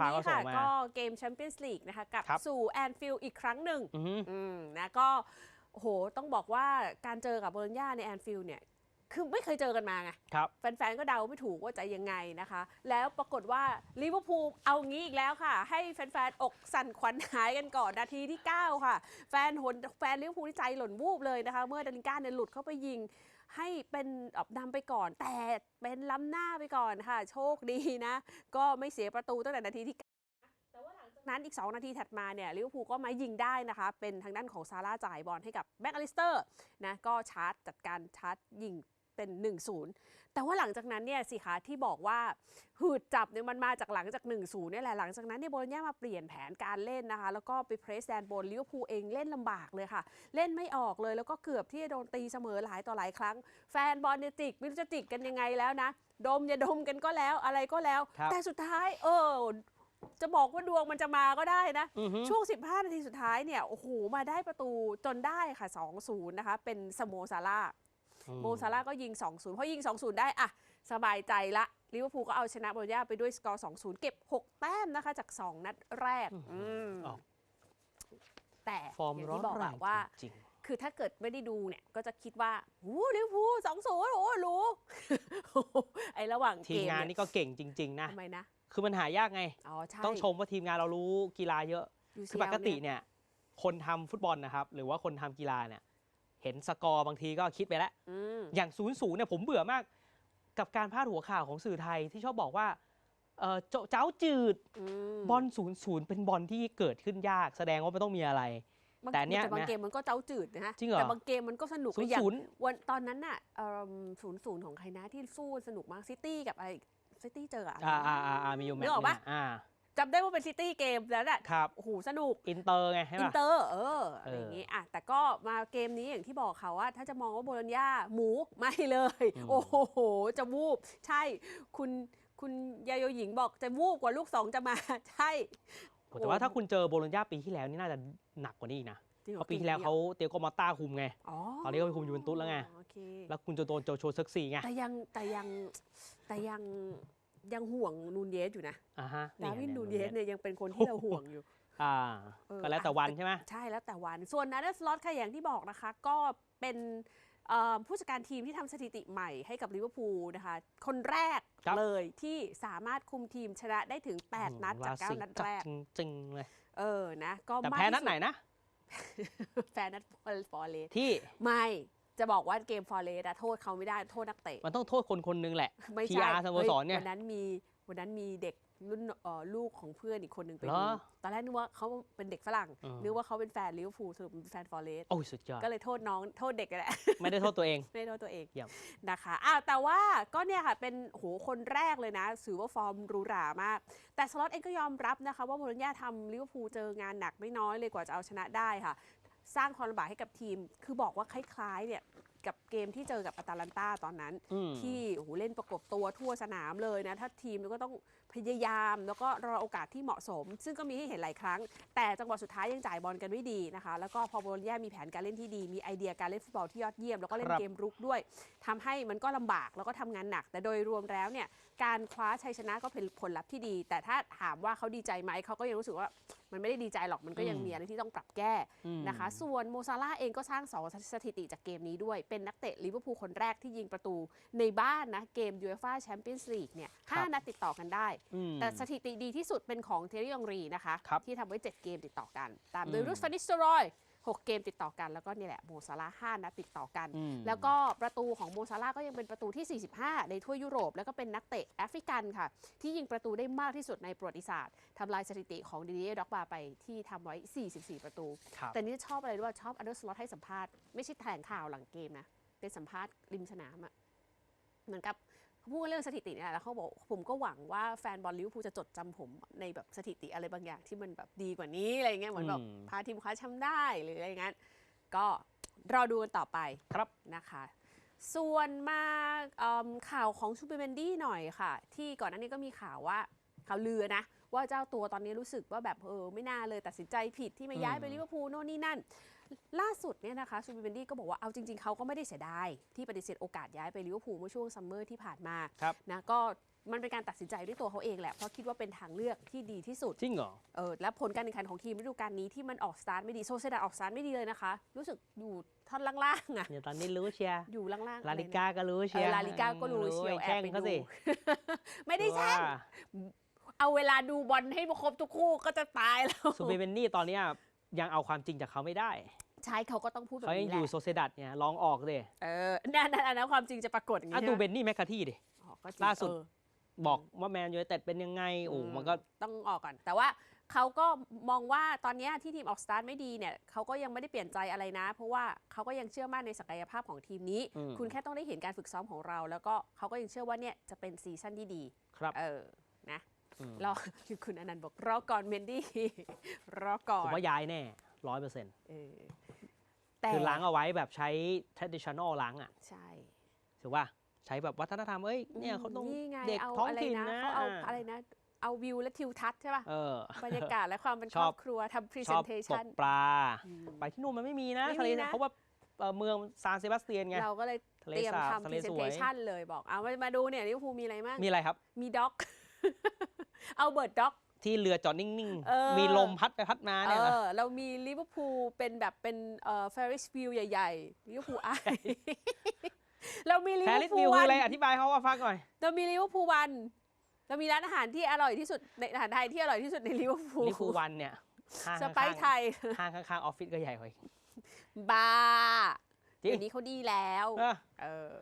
ฟ้าก็นี้ส่ค่ะงมาก็เกมแชมเปี้ยนส์ลีกนะคะกลับครับสู่แอนฟิลด์อีกครั้งหนึ่งอือฮึอืมนะก็โอ้โหต้องบอกว่าการเจอกับโบโลญญาในแอนฟิลด์เนี่ยคือไม่เคยเจอกันมาไงครับแฟนๆ ก็เดาไม่ถูกว่าจะยังไงนะคะ แล้วปรากฏว่าลิเวอร์พูลเอางี้อีกแล้วค่ะ ให้แฟนๆ อกสั่นขวัญหายกันก่อนนาทีที่ 9 ค่ะ แฟนหนแฟนลิเวอร์พูลที่ใจหล่นวูบเลยนะคะ เมื่อดาริก้าเนี่ยหลุดเข้าไปยิง ให้เป็นออกนำไปก่อน แต่เป็นล้ำหน้าไปก่อนค่ะ โชคดีนะ ก็ไม่เสียประตูตั้งแต่นาทีที่แต่ว่าหลังจากนั้นอีก 2 นาทีถัดมาเนี่ยลิเวอร์พูลก็มายิงได้นะคะ เป็นทางด้านของซาร่าจ่ายบอลให้กับแบ็กอลิสเตอร์นะก็ชาร์จจัดการชาร์จยิง เป็น 1-0 แต่ว่าหลังจากนั้นเนี่ยสิคะที่บอกว่าหืดจับเนี่ยมันมาจากหลังจาก 1-0เนี่ยแหละหลังจากนั้นเนี่ยโบโลญญามาเปลี่ยนแผนการเล่นนะคะ แล้วก็ไปเพรสแดนบนลิเวอร์พูลเองเล่นลำบากเลยค่ะ เล่นไม่ออกเลยแล้วก็เกือบที่จะโดนตีเสมอหลายต่อหลายครั้ง แฟนบอลเนี่ยจิกไม่รู้จะจิกกันยังไงแล้วนะ ดมอย่าดมกันก็แล้วอะไรก็แล้วครับแต่สุดท้ายเออจะบอกว่าดวงมันจะมาก็ได้นะอือฮึช่วง 15 นาทีสุดท้ายเนี่ย โอ้โห มาได้ประตูจนได้ค่ะ 2-0 นะคะ เป็นสโมซาร่าห์ โมซาร่าห์ก็ยิง 2-0 เพราะยิง 2-0 ได้อะสบายใจละลิเวอร์พูลก็เอาชนะโบโลญญาไปด้วยสกอร์ 2-0 เก็บ 6 แต้มนะคะจาก 2 นัดแรกอืมออกแต่ฟอร์มอย่างร้อนที่บอกแรอะงว่า จริง คือถ้าเกิดไม่ได้ดูเนี่ยก็จะคิดว่าโอ้ลิเวอร์พูล2-0โอ้รู้ ไอ้ระหว่างๆทีเกมมงานเนี่ยนี่ก็เก่งจริง ๆ นะ ทำไมนะ คือมันหายากไง อ๋อใช่ต้องชมว่าทีมงานเรารู้กีฬาเยอะ UCL คือปกติเนี่ย คนทำฟุตบอลนะครับ หรือว่าคนทำกีฬาเนี่ย เห็นสกอร์บางทีก็คิดไปแล้วอืมอย่างศูนย์ศูนย์เนี่ยผมเบื่อมาก กับการพาดหัวข่าวของสื่อไทยที่ชอบบอกว่าเออเจ้าเจ้าจืดอืมบอลศูนย์ศูนย์เป็นบอลที่เกิดขึ้นยาก แสดงว่ามันต้องมีอะไรบางแต่เนี่ยบางนะเกมมันก็เจ้าจืดนะฮะจริงเหรอแต่บางเกมมันก็สนุกศูนย์อย่างศูนย์วันตอนนั้นน่ะศูนย์ศูนย์ของใครนะที่สู้สนุกมากซิตี้กับอะไรซิตี้เจออะไรอ่าอ่าอ่าอ่ามีอยู่แมตนึช์กออกปะเนี่ยอ่า จำได้ว่าเป็นซิตี้เกมแล้วน่ะครับโอ้โหสนุก อินเตอร์ไงใช่อินปะเตอร์เออเออออะไรอย่างงี้อะแต่ก็มาเกมนี้อย่างที่บอกค่ะว่า ถ้าจะมองว่าโบโลญญาหมูไม่เลย โอ้โห จะวูบ ใช่คุณคุณยาโยหญิงบอกจะวูบกว่าลูกสองจะมา ใช่โอ้แต่ว่าถ้าคุณเจอโบโลญญาปีที่แล้วนี่น่าจะหนักกว่านี้อีกนะจริงหรเพอราะปีที่แล้วเขาเตียโกมอตต้าคุมไงอ๋อตอนนี้เขาไปคุมยูเวนตุสแล้วไงโอเคแล้วคุณจะโดนโจโชเซิกซีไง แต่ยังแต่ยังแต่ยัง ยังห่วงนูนเยสอยู่นะอ่าฮะดาวินไงนูนเยสเนี่ยยังเป็นคนที่เราห่วงอยู่อ่าเออก็แล้วแต่วันใช่ไหมใช่แล้วแต่วัน ส่วนนัดสล็อตค่ะอย่างที่บอกนะคะ ก็เป็นเอ่อผู้จัดการทีมที่ทำสถิติใหม่ให้กับลิเวอร์พูลนะคะ คนแรกครับเลยที่สามารถคุมทีมชนะได้ถึง 8 นัดจาก 9 นัดแรก จริงๆเลย เออนะ ก็แต่มากแพ้ที่นัดไหนสุนะแฟนนัดฟอร์เรสที่ไม่ จะบอกว่าเกมฟอร์เรสอะโทษเขาไม่ได้โทษนักเตะ มันต้องโทษคนคนหนึงแหละไม่ใช่ PR สโมสรเนี่ยฮ้วันนั้นมีวันนั้นมีเด็กรุ่นเอ่อลูกของเพื่อนอีกคนหนึ่งไปเหรดูอตอนแรกนึกว่าเขาเป็นเด็กฝรั่งเออนึกว่าเขาเป็นแฟนลิเวอร์พูลสรุปเป็นแฟนฟอร์เรสโอ้ยสุดยอด ก็เลยโทษน้องโทษเด็กกันแหละ ไม่ได้โทษตัวเอง ไม่ได้โทษตัวเองเยี่ยมนะคะอ้าวแต่ว่าก็เนี่ยค่ะ เป็นโหคนแรกเลยนะถือว่าฟอร์มหรูหรามาก แต่สล็อตเองก็ยอมรับนะคะ ว่าโบโลญญาทำลิเวอร์พูลเจองานหนักไม่น้อยเลยกว่าจะเอาชนะได้ค่ะ สร้างความลำบากให้กับทีม คือบอกว่าคล้ายๆเนี่ยกับเกมที่เจอกับอาตาลันตาตอนนั้น อืม ที่โอ้โหเล่นประกบตัวทั่วสนามเลยนะ ถ้าทีมก็ต้องพยายาม แล้วก็รอโอกาสที่เหมาะสม ซึ่งก็มีให้เห็นหลายครั้ง แต่จังหวะสุดท้ายยังจ่ายบอลกันไม่ดีนะคะ แล้วก็พอโบโลญญามีแผนการเล่นที่ดี มีไอเดียการเล่นฟุตบอลที่ยอดเยี่ยม แล้วก็เล่นครับ เกมรุกด้วยทำให้มันก็ลำบากแล้วก็ทำงานหนัก แต่โดยรวมแล้วเนี่ยการคว้าชัยชนะก็เป็นผลลัพธ์ที่ดี แต่ถ้าถามว่าเขาดีใจไหมเขาก็ยังรู้สึกว่า มันไม่ได้ดีใจหรอกมันก็ยังมีอะไรที่ต้องปรับแก้อืมนะคะ ส่วนโมซาร่าห์เองก็สร้าง2สถิติจากเกมนี้ด้วย เป็นนักเตะลิเวอร์พูลคนแรกที่ยิงประตูในบ้านนะเกมยูเอฟ่าแชมเปี้ยนส์ลีกเนี่ยห้าครับนัดติดต่อกันได้อืมแต่สถิติดีที่สุดเป็นของเทเรียองรีนะคะครับที่ทำไว้ 7 เกมติดต่อกัน ตามโดยอืมรุสฟานิสเตอรอย 6 เกมติดต่อกันแล้วก็นี่แหละโมซาร่าห์5นัดติดต่อกันอืมแล้วก็ประตูของโมซาร่าห์ก็ยังเป็นประตูที่ 45 ในทั่วยุโรป แล้วก็เป็นนักเตะแอฟริกันค่ะ ที่ยิงประตูได้มากที่สุดในประวัติศาสตร์ทำลายสถิติของดิเดียด็อกบาไปที่ทำไว้ 44 ประตูครับแต่นี่ชอบอะไรรู้ว่าชอบอันเดอร์สล็อตให้สัมภาษณ์ไม่ใช่แถลงข่าวหลังเกมนะเป็นสัมภาษณ์ริมสนามอะเหมือนกับเขา พูดเรื่องสถิติเนี่ยแหละแล้วเขาบอกผมก็หวังว่าแฟนบอลลิเวอร์พูลจะจดจำผมในแบบสถิติอะไรบางอย่างที่มันแบบดีกว่านี้อะไรเงี้ยเหมือนแบบอืมพาทีมคว้าแชมป์ได้หรืออะไรเงี้ยก็รอดูกันต่อไปครับนะคะ ส่วนมาเอิ่มข่าวของชูเปอร์แมนดี้หน่อยค่ะ ที่ก่อนหน้านี้ก็มีข่าวว่าข่าวลือนะว่าเจ้าตัวตอนนี้รู้สึกว่าแบบเออไม่น่าเลยตัดสินใจผิดที่มาย้ายไปอืมลิเวอร์พูลโน่นนี่นั่น ล่าสุดเนี่ยนะคะชูเปอร์แมนดี้ก็บอกว่าเอาจริง ๆเขาก็ไม่ได้เสียดายที่ปฏิเสธโอกาสย้ายไปลิเวอร์พูลเมื่อช่วงซัมเมอร์ที่ผ่านมาครับ นะก็มันเป็นการตัดสินใจด้วยตัวเขาเองแหละเพราะคิดว่าเป็นทางเลือกที่ดีที่สุดจริงเหรอ เออและผลการแข่งขันของทีมฤดูกาลนี้ที่มันออกสตาร์ทไม่ดีโซเซดาออกสตาร์ทไม่ดีเลยนะคะ รู้สึกอยู่ท่อนล่างๆอะเดี๋ยวตอนนี้รู้เชียร์อยู่ล่างๆลาลิอะไรนะกาก็รู้เอเชียอร์ลาลิก้าก็รู้เชียวแอบแช่งไปเขาดู สิ ไม่ได้แช่งว่าเอาเวลาดูบอลให้ครบทุกคู่ก็จะตายแล้วซูเปเบนนี่ตอนเนี้ย ยังเอาความจริงจากเขาไม่ได้ใช่เขาก็ต้องพูดแบบเขายังนี้อแหยู่ละโซเซดัตเนี่ยลองออกเลยเออนั่นนั่นอันนั้นความจริงจะปรากฏอย่างอะนี้ดูใช่ไหเบมนนี่แมคคาที่ดิ อ๋อก็จริงล่าสุด เออ บอกว่าแมนยูไนเต็ดเป็นยังไงโอ้อืมันก็ ต้องออกก่อน แต่ว่าเขาก็มองว่าตอนเนี้ยที่ทีมออกสตาร์ทไม่ดีเนี่ยเขาก็ยังไม่ได้เปลี่ยนใจอะไรนะ เพราะว่าเขาก็ยังเชื่อมั่นในศักยภาพของทีมนี้ อืม คุณแค่ต้องได้เห็นการฝึกซ้อมของเรา แล้วก็เขาก็ยังเชื่อว่าเนี่ยจะเป็นซีซั่นที่ดีครับ เออนะอืม รอคุณอนันต์บอกรอก่อนเมนดี้รอก่อผมนว่าย้ายแน่ร้อยเปอร์เซ็นต์เออแต่คือล้างเอาไว้แบบใช้ traditional ล้างอะใช่ ถือว่าใช้แบบวัฒนธรรมเอ้ยเนี่ยเขาต้องนี่ไงเด็กเอาท้องอะไรถิ่นนะนะ เขาเอาอ่าอะไรนะ เอาวิวและทิวทัศน์ใช่ป่ะ เออ บรรยากาศและความเป็นชคอรบอบครัวทำพรีชเซอนบเทตชันกปลา ไปที่นู่นมันไม่มีนะไม่มีทะเลนะเพราะว่าเอ่อเมืองซานเซบาสเตียนไง เราก็เลยทะเลเตรียมสาบทำทะพเลรีเซสนวเทย ชันเลยบอก เอามามาดูเนี่ยลิเวอร์พูลมีอะไรบ้าง มีอะไรครับ มีด็อก เอาเบิร์ดด็อก ที่เรือจอดนิ่งเออ ๆ มีลมพัดไปพัดมาเอเนี่ยเหรออเรามีลิเวอร์พูลเป็นแบบเป็นเอ่อเฟริสวิวใหญ่ๆลิเวอร์พูลไอเรามีลิแพเวอริสร์พูวิลวคือวันอะไรอธิบายเขาว่าฟังหน่อย เรามีลิเวอร์พูลวัน เรามีร้านอาหารที่อร่อยที่สุดในอาหารไทยที่อร่อยที่สุดในลิเวอร์พูลลิฟูลวันเนี่ยห้างสไปซ์ไทข้างยๆห้างข้างๆออฟฟิศก็ใหญ่กว่าอีก บาร์จริง เดี๋ยวนี้เขาดีแล้ว เออเออ